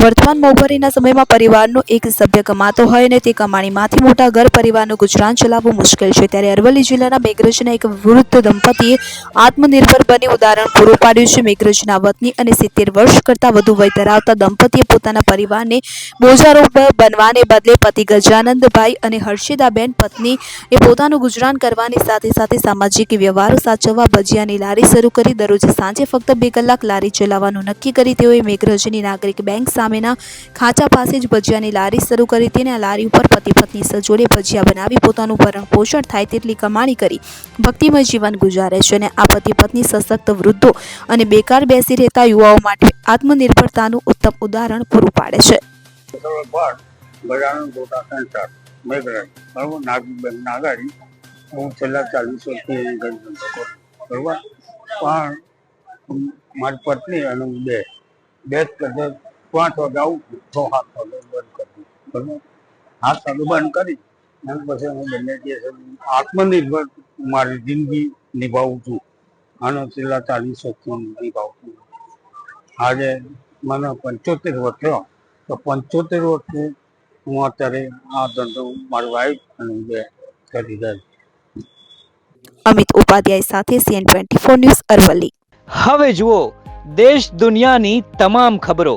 વર્તમાન મોંઘવારીના સમયમાં પરિવારનો એક સભ્ય કમાતો હોય અને તે કમાણીમાંથી મોટા ઘર પરિવારનું ગુજરાન ચલાવવું મુશ્કેલ છે. ત્યારે અરવલ્લી જિલ્લાના મેઘરજના એક વૃદ્ધ દંપતીએ આત્મનિર્ભર બની ઉદાહરણ પૂરું પાડ્યું છે. મેઘરજના વતની અને સિત્તેર વર્ષ કરતાં વધુ વય ધરાવતા દંપતીએ પોતાના પરિવારને બોજારૂપ બનવાને બદલે પતિ ગજાનંદભાઈ અને હર્ષિદાબેન પત્ની એ પોતાનું ગુજરાન કરવાની સાથે સાથે સામાજિક વ્યવહારો સાચવવા ભજીયાની લારી શરૂ કરી. દરરોજ સાંજે ફક્ત બે કલાક લારી ચલાવવાનું નક્કી કરી. તેઓએ મેઘરજની નાગરિક બેંક સામેના ખાંચા પાસે જ ભજીયાની લારી શરૂ કરી હતી અને આ લારી ઉપર પતિ પત્ની સજોડે ભજીયા બનાવી પોતાનું ભરણ પોષણ થાય તેટલી કમાણી કરી ભક્તિમય જીવન ગુજારે છે અને આ પતિ પત્ની સશક્ત વૃદ્ધો અને બેકાર બેસી રહેતા યુવાઓ માટે આત્મનિર્ભરતાનું ઉત્તમ ઉદાહરણ પૂરું પાડે છે. હું છેલ્લા ચાલીસ વર્ષથી અહીં પણ મારી પત્ની અને બે. બે જ કરતા આઠ વાગે આવું છું છ સાત વાગે બંધ કરી બરાબર સાત વાગે બંધ કરી અને પછી હું બંને દિવસે આત્મનિર્ભર મારી જિંદગી નિભાવું છું. અને છેલ્લા ચાલીસ વર્ષથી નિભાવું છું. આજે મને પંચોતેર વર્ષ થયો. તો પંચોતેર વર્ષથી હું અત્યારે આ ધંધો મારી વાઈફ અને હું બે કરી જાય અમિત ઉપાધ્યાય સાથે CN twenty four news Aravalli. હવે જુઓ દેશ દુનિયાની તમામ ખબરો.